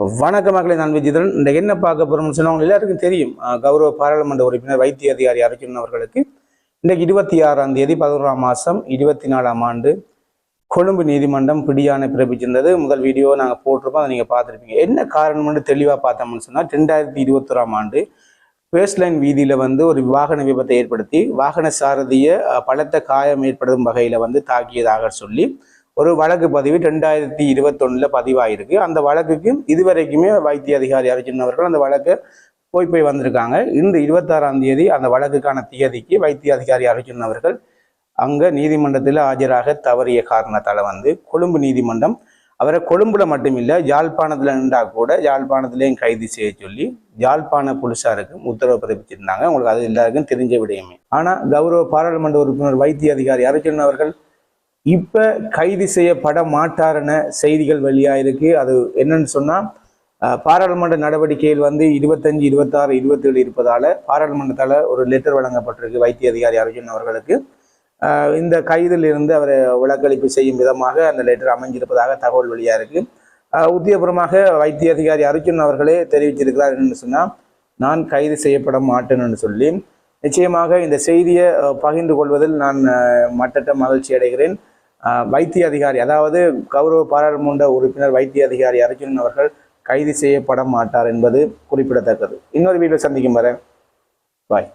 வணக்க மக்களை நான் விஜிதரன் இந்த என்ன பார்க்க போறோம்னு சொன்னவங்க எல்லாருக்கும் தெரியும். கௌரவ பாராளுமன்ற உறுப்பினர் வைத்திய அதிகாரி அர்ஜுனன் அவர்களுக்கு இன்றைக்கு இருபத்தி ஆறாம் தேதி பதினோராம் மாதம் இருபத்தி நாலாம் ஆண்டு கொழும்பு நீதிமன்றம் பிடியான பிறப்பிச்சிருந்தது. முதல் வீடியோ நாங்கள் போட்டிருப்போம் அதை நீங்கள் பார்த்துருப்பீங்க. என்ன காரணம்னு தெளிவாக பார்த்தோம்னு சொன்னால் ரெண்டாயிரத்தி இருபத்தொராம் ஆண்டு பேஸ்லைன் வீதியில் வந்து ஒரு வாகன விபத்தை ஏற்படுத்தி வாகன சாரதியை பலத்த காயம் ஏற்படுத்தும் வகையில் வந்து தாக்கியதாக சொல்லி ஒரு வழக்கு பதிவு ரெண்டாயிரத்தி இருபத்தொன்னில் பதிவாயிருக்கு. அந்த வழக்குக்கு இதுவரைக்குமே வைத்திய அதிகாரி அர்ஜுன் அவர்கள் அந்த வழக்கை போய் போய் வந்திருக்காங்க. இன்று இருபத்தாறாம் தேதி அந்த வழக்குக்கான தேதிக்கு வைத்திய அதிகாரி அர்ஜுன் அவர்கள் நீதிமன்றத்தில் ஆஜராக தவறிய காரணத்தால் வந்து கொழும்பு நீதிமன்றம் அவரை கொழும்புல மட்டுமில்லை யாழ்ப்பாணத்தில் நின்றா கூட யாழ்ப்பாணத்திலையும் கைது செய்ய சொல்லி யாழ்ப்பாண போலீசாருக்கு உத்தரவு பிறப்பிச்சிருந்தாங்க. உங்களுக்கு அது எல்லாருக்கும் தெரிஞ்ச விடயமே. ஆனால் கௌரவ பாராளுமன்ற உறுப்பினர் வைத்திய அதிகாரி அர்ஜுன் அவர்கள் இப்போ கைது செய்யப்பட மாட்டார்ன செய்திகள் வெளியாயிருக்கு. அது என்னன்னு சொன்னால் பாராளுமன்ற நடவடிக்கையில் வந்து இருபத்தஞ்சு இருபத்தாறு இருபத்தேழு இருப்பதால் பாராளுமன்றத்தால் ஒரு லெட்டர் வழங்கப்பட்டிருக்கு வைத்திய அதிகாரி அர்ஜுன் அவர்களுக்கு. இந்த கைதில் இருந்து அவரை விளக்களிப்பு செய்யும் விதமாக அந்த லெட்டர் அமைஞ்சிருப்பதாக தகவல் வெளியாக இருக்கு உத்தியபூர்வமாக வைத்திய அதிகாரி அர்ஜுன் அவர்களே தெரிவிச்சிருக்கிறார் என்னன்னு சொன்னால் நான் கைது செய்யப்பட மாட்டேன்னு சொல்லி. நிச்சயமாக இந்த செய்தியை பகிர்ந்து கொள்வதில் நான் மட்டற்ற மகிழ்ச்சி அடைகிறேன். வைத்திய அதிகாரி அதாவது கௌரவ பாராளுமன்ற உறுப்பினர் வைத்திய அதிகாரி அர்ஜுனன் அவர்கள் கைது செய்யப்பட மாட்டார் என்பது குறிப்பிடத்தக்கது. இன்னொரு வீடியோ சந்திக்கும் வரை. பாய்